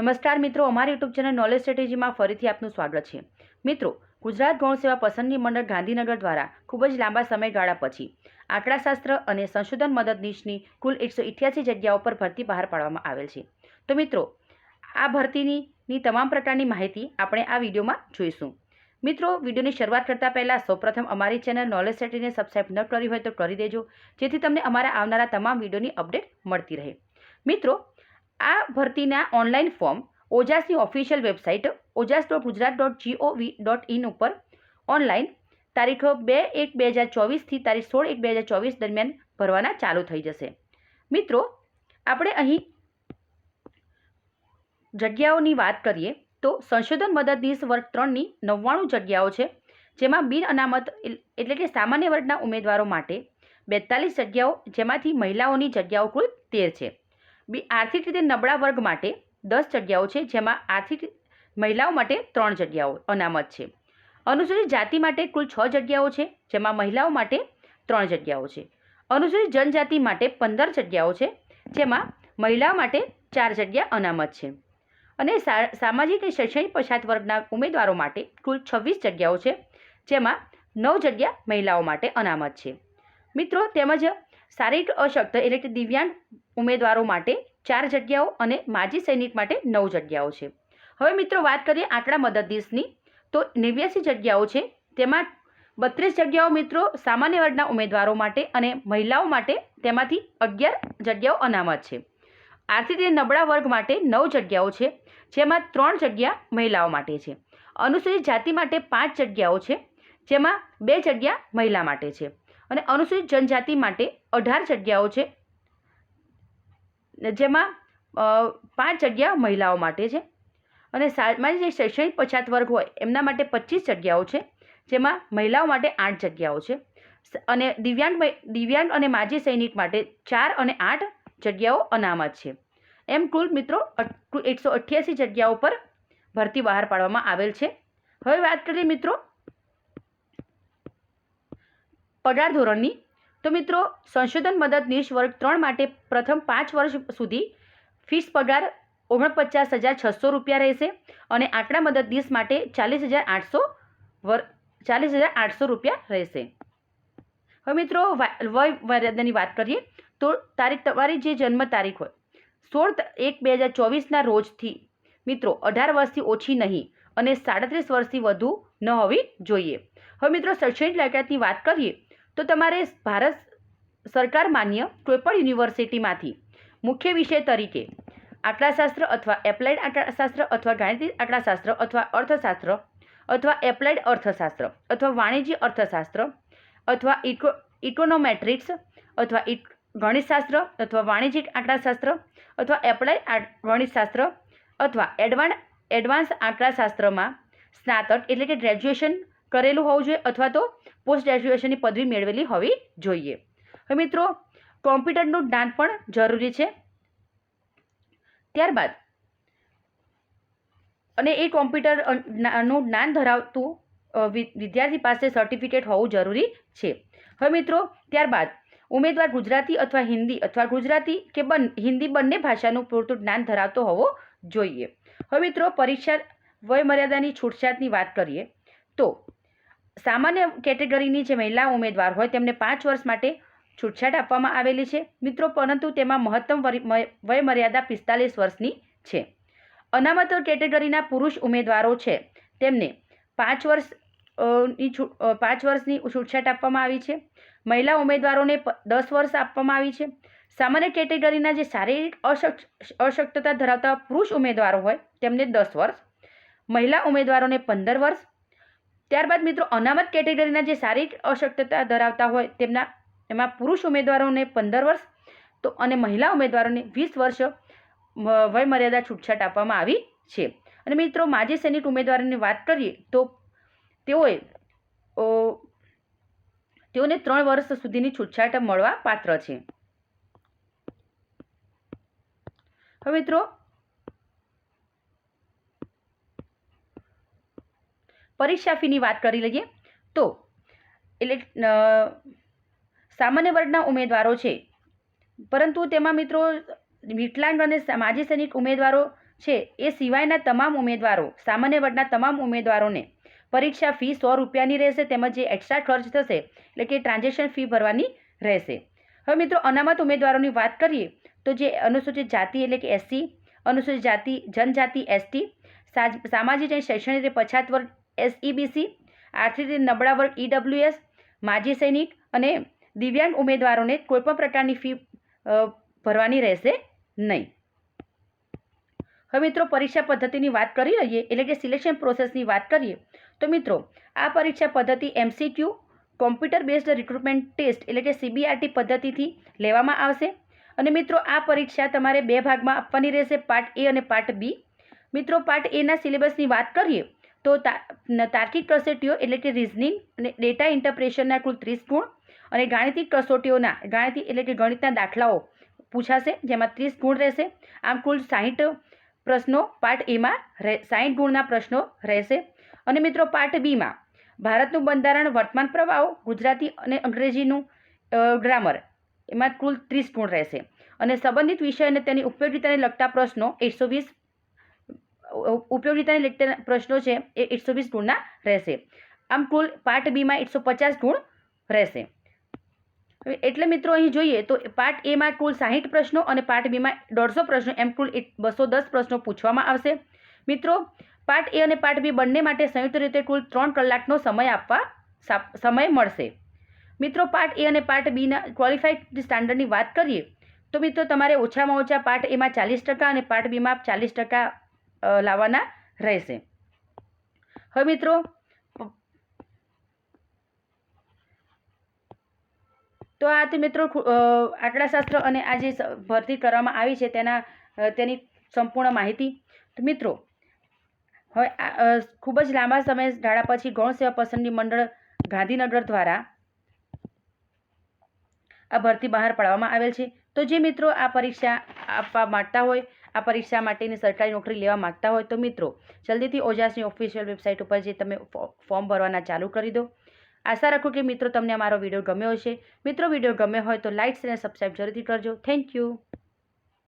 નમસ્કાર મિત્રો, અમારી યુટ્યુબ ચેનલ નોલેજ સ્ટ્રેટેજીમાં ફરીથી આપનું સ્વાગત છે. મિત્રો, ગુજરાત ગૌણ સેવા પસંદગી મંડળ ગાંધીનગર દ્વારા ખૂબ જ લાંબા સમયગાળા પછી આંકડાશાસ્ત્ર અને સંશોધન મદદનીશની કુલ એકસો ઇઠ્યાસી જગ્યાઓ પર ભરતી બહાર પાડવામાં આવેલ છે. તો મિત્રો, આ ભરતીની તમામ પ્રકારની માહિતી આપણે આ વિડીયોમાં જોઈશું. મિત્રો, વિડીયોની શરૂઆત કરતાં પહેલાં સૌપ્રથમ અમારી ચેનલ નોલેજ સેટીને સબસ્ક્રાઈબ ન કરી હોય તો કરી દેજો, જેથી તમને અમારા આવનારા તમામ વિડીયોની અપડેટ મળતી રહે. મિત્રો આ ભરતીના online form ઓજાસની official website Ojas dot Gujarat dot G O V dot in ઉપર ઓનલાઈન તારીખ બે એક બે હજાર ચોવીસથી તારીખ સોળ એક બે હજાર ચોવીસ દરમિયાન ભરવાના ચાલુ થઈ જશે. મિત્રો, આપણે અહીં જગ્યાઓની વાત કરીએ તો સંશોધન મદદનીશ વર્ગ ત્રણની નવ્વાણું જગ્યાઓ છે, જેમાં બિન અનામત એટલે કે સામાન્ય વર્ગના ઉમેદવારો માટે બેતાલીસ જગ્યાઓ, જેમાંથી મહિલાઓની જગ્યાઓ કુલ તેર છે. બી આર્થિક રીતે નબળા વર્ગ માટે દસ જગ્યાઓ છે, જેમાં આર્થિક મહિલાઓ માટે ત્રણ જગ્યાઓ અનામત છે. અનુસૂચિત જાતિ માટે કુલ છ જગ્યાઓ છે, જેમાં મહિલાઓ માટે ત્રણ જગ્યાઓ છે. અનુસૂચિત જનજાતિ માટે પંદર જગ્યાઓ છે, જેમાં મહિલાઓ માટે ચાર જગ્યા અનામત છે. અને સામાજિક અને શૈક્ષણિક પછાત વર્ગના ઉમેદવારો માટે કુલ છવ્વીસ જગ્યાઓ છે, જેમાં નવ જગ્યા મહિલાઓ માટે અનામત છે. મિત્રો, તેમજ શારીરિક અશક્ત એટલે કે દિવ્યાંગ ઉમેદવારો માટે ચાર જગ્યાઓ અને માજી સૈનિક માટે નવ જગ્યાઓ છે. હવે મિત્રો વાત કરીએ આંકડા મદદનીશની તો નેવ્યાસી જગ્યાઓ છે. તેમાં બત્રીસ જગ્યાઓ મિત્રો સામાન્ય વર્ગના ઉમેદવારો માટે અને મહિલાઓ માટે તેમાંથી અગિયાર જગ્યાઓ અનામત છે. આર્થિક રીતે નબળા વર્ગ માટે નવ જગ્યાઓ છે. જેમાં ત્રણ જગ્યા મહિલાઓ માટે છે. અનુસૂચિત જાતિ માટે પાંચ જગ્યાઓ છે. જેમાં બે જગ્યા મહિલા માટે છે. અને અનુસૂચિત જનજાતિ માટે અઢાર જગ્યાઓ છે. જેમાં પાંચ જગ્યા મહિલાઓ માટે છે. અને સામાજિક જે શૈક્ષણિક પછાત વર્ગ હોય, એમના માટે પચીસ જગ્યાઓ છે. જેમાં મહિલાઓ માટે આઠ જગ્યાઓ છે. અને દિવ્યાંગ દિવ્યાંગ અને માજી સૈનિક માટે ચાર અને આઠ જગ્યાઓ અનામત છે. એમ કુલ મિત્રો એકસો અઠ્યાસી જગ્યાઓ પર ભરતી બહાર પાડવામાં આવેલ છે. હવે વાત કરીએ મિત્રો પગાર ધોરણની. તો મિત્રો, સંશોધન મદદનીશ વર્ગ ત્રણ માટે પ્રથમ પાંચ વર્ષ સુધી ફિક્સ પગાર ઓગણપચાસ હજાર છસો રૂપિયા રહેશે અને આંકડા મદદનીશ માટે ચાલીસ હજાર આઠસો વર, ચાલીસ હજાર આઠસો રૂપિયા રહેશે. હવે મિત્રો વય મર્યાદાની વાત કરીએ, તો તારીખ તમારી જે જન્મ તારીખ હોય, સોળ એક બે હજાર ચોવીસના રોજથી, મિત્રો, અઢાર વર્ષથી ઓછી નહીં અને સાડત્રીસ વર્ષથી વધુ ન હોવી જોઈએ. હવે મિત્રો, શૈક્ષણિક લાયકાતની વાત કરીએ તો તમારે ભારત સરકાર માન્ય કોઈપણ યુનિવર્સિટીમાંથી મુખ્ય વિષય તરીકે આંકડાશાસ્ત્ર અથવા એપ્લાઇડ આંકડાશાસ્ત્ર અથવા ગાણિતિક આંકડાશાસ્ત્ર અથવા અર્થશાસ્ત્ર અથવા એપ્લાઇડ અર્થશાસ્ત્ર અથવા વાણિજ્ય અર્થશાસ્ત્ર અથવા ઇકો, ઇકોનોમેટ્રિક્સ અથવા ગણિતશાસ્ત્ર અથવા વાણિજ્યિક આંકડાશાસ્ત્ર અથવા એપ્લાઇડ ગણિતશાસ્ત્ર અથવા એડવાન્સ એડવાન્સ આંકડાશાસ્ત્રમાં સ્નાતક એટલે કે ગ્રેજ્યુએશન કરેલું હોવું જોઈએ અથવા તો પોસ્ટ ગ્રેજ્યુએશનની પદવી મેળવેલી હોવી જોઈએ. હવે મિત્રો કોમ્પ્યુટરનું જ્ઞાન પણ જરૂરી છે. ત્યારબાદ અને એ કોમ્પ્યુટર અ, જ્ઞા- નું જ્ઞાન ધરાવતું વિદ્યાર્થી પાસે સર્ટિફિકેટ હોવું જરૂરી છે. હવે મિત્રો ત્યારબાદ ઉમેદવાર ગુજરાતી અથવા હિન્દી અથવા ગુજરાતી કે બન હિન્દી બંને ભાષાનું પૂરતું જ્ઞાન ધરાવતો હોવો જોઈએ. હવે મિત્રો પરીક્ષા વયમર્યાદાની છૂટછાટની વાત કરીએ તો સામાન્ય કેટેગરીની જે મહિલા ઉમેદવાર હોય, તેમને પાંચ વર્ષ માટે છૂટછાટ આપવામાં આવેલી છે. મિત્રો, પરંતુ તેમાં મહત્તમ વયમર્યાદા પિસ્તાલીસ વર્ષની છે. અનામત કેટેગરીના પુરુષ ઉમેદવારો છે. તેમને પાંચ વર્ષની પાંચ વર્ષની છૂટછાટ આપવામાં આવી છે. મહિલા ઉમેદવારોને દસ વર્ષ આપવામાં આવી છે. સામાન્ય કેટેગરીના જે શારીરિક અશક અશક્તતા ધરાવતા પુરુષ ઉમેદવારો હોય, તેમને દસ વર્ષ. મહિલા ઉમેદવારોને પંદર વર્ષ. ત્યારબાદ મિત્રો અનામત કેટેગરીના જે શારીરિક અશક્તતા ધરાવતા હોય તેમના એમાં પુરુષ ઉમેદવારોને પંદર વર્ષ તો અને મહિલા ઉમેદવારોને વીસ વર્ષ વયમર્યાદા છૂટછાટ આપવામાં આવી છે. અને મિત્રો માજી સૈનિક ઉમેદવારોની વાત કરીએ તો તેઓએ તેઓને ત્રણ વર્ષ સુધીની છૂટછાટ મળવા પાત્ર છે. હવે મિત્રો પરીક્ષા ફીની વાત કરી લઈએ તો એટલે સામાન્ય વર્ગના ઉમેદવારો છે. પરંતુ તેમાં મિત્રો વિકલાંગ અને માજી સૈનિક ઉમેદવારો છે, એ સિવાયના તમામ ઉમેદવારો, સામાન્ય વર્ગના તમામ ઉમેદવારોને પરીક્ષા ફી સો રૂપિયાની રહેશે તેમજ જે એક્સ્ટ્રા ખર્ચ થશે, એટલે કે ટ્રાન્ઝેક્શન ફી ભરવાની રહેશે. હવે મિત્રો, અનામત ઉમેદવારોની વાત કરીએ તો જે અનુસૂચિત જાતિ એટલે કે એસસી, અનુસૂચિત જાતિ, જનજાતિ, એસટી સામાજિક અને શૈક્ષણિક રીતે પછાત વર્ગ એસઈબીસી આર્થિક રીતે નબળા વર્ગ ઈડબ્લ્યુએસ, માજી સૈનિક અને દિવ્યાંગ ઉમેદવારોને કોઈપણ પ્રકારની ફી ભરવાની રહેશે નહીં. હવે મિત્રો પરીક્ષા પદ્ધતિની વાત કરી લઈએ, એટલે કે સિલેક્શન પ્રોસેસની વાત કરીએ, તો મિત્રો આ પરીક્ષા પદ્ધતિ MCQ, computer based recruitment test, એટલે કે સીબીઆરટી પદ્ધતિથી લેવામાં આવશે. અને મિત્રો આ પરીક્ષા તમારે બે ભાગમાં આપવાની રહેશે, પાર્ટ એ અને પાર્ટ બી. મિત્રો પાર્ટ એના સિલેબસની વાત કરીએ તો તાર્કિક કસોટીઓ એટલે કે રિઝનિંગ અને ડેટા ઇન્ટરપ્રેશનના કુલ ત્રીસ ગુણ અને ગાણિતિક કસોટીઓના, ગાણિતિક એટલે કે ગણિતના દાખલાઓ પૂછાશે, જેમાં ત્રીસ ગુણ રહેશે. આમ કુલ સાહીઠ પ્રશ્નો પાર્ટ એમાં રહે, સાહીઠ ગુણના પ્રશ્નો રહેશે. અને મિત્રો પાર્ટ બીમાં ભારતનું બંધારણ વર્તમાન પ્રવાહો, ગુજરાતી અને અંગ્રેજીનું ગ્રામર એમાં કુલ ત્રીસ ગુણ રહેશે. અને સંબંધિત વિષય અને તેની ઉપયોગિતાને લગતા પ્રશ્નો એકસો વીસ ઉપયોગિતાને લગતા પ્રશ્નો છે એ એકસો વીસ ગુણના રહેશે. આમ કુલ પાર્ટ બીમાં એકસો પચાસ ગુણ રહેશે. એટલે મિત્રો અહીં જોઈએ તો પાર્ટ એમાં કુલ સાહીઠ પ્રશ્નો અને પાર્ટ બીમાં દોઢસો પ્રશ્નો, એમ કુલ બસો દસ પ્રશ્નો પૂછવામાં આવશે. મિત્રો, પાર્ટ એ અને પાર્ટ બી બંને માટે સંયુક્ત રીતે કુલ ત્રણ કલાકનો સમય આપવા સમય મળશે. મિત્રો, પાર્ટ એ અને પાર્ટ બીના ક્વોલિફાઈડ સ્ટાન્ડર્ડની વાત કરીએ તો મિત્રો તમારે ઓછામાં ઓછા પાર્ટ એમાં ચાલીસ ટકા અને પાર્ટ બીમાં ચાલીસ ટકા લાવવાના રહેશે. હવે મિત્રો, તો આ તે મિત્રો આંકડાશાસ્ત્ર અને આ જે ભરતી કરવામાં આવી છે તેના તેની સંપૂર્ણ માહિતી. તો મિત્રો, હવે ખૂબ જ લાંબા સમય ગાળા પછી ગૌણ સેવા પસંદગી મંડળ ગાંધીનગર દ્વારા આ ભરતી બહાર પાડવામાં આવેલ છે. તો જે મિત્રો આ પરીક્ષા આપવા માગતા હોય આ પરીક્ષા માટેની સરકારી નોકરી લેવા માગતા હોય તો મિત્રો, જલ્દીથી ઓજાસની ઓફિશિયલ વેબસાઇટ ઉપર જે તમે ફોર્મ ભરવાના ચાલુ કરી દો. આશા રાખું કે મિત્રો તમને અમારો વીડિયો ગમ્યો હશે. મિત્રો વીડિયો ગમ્યો હોય તો લાઇક્સ અને સબસ્ક્રાઈબ જરૂરથી કરજો. Thank you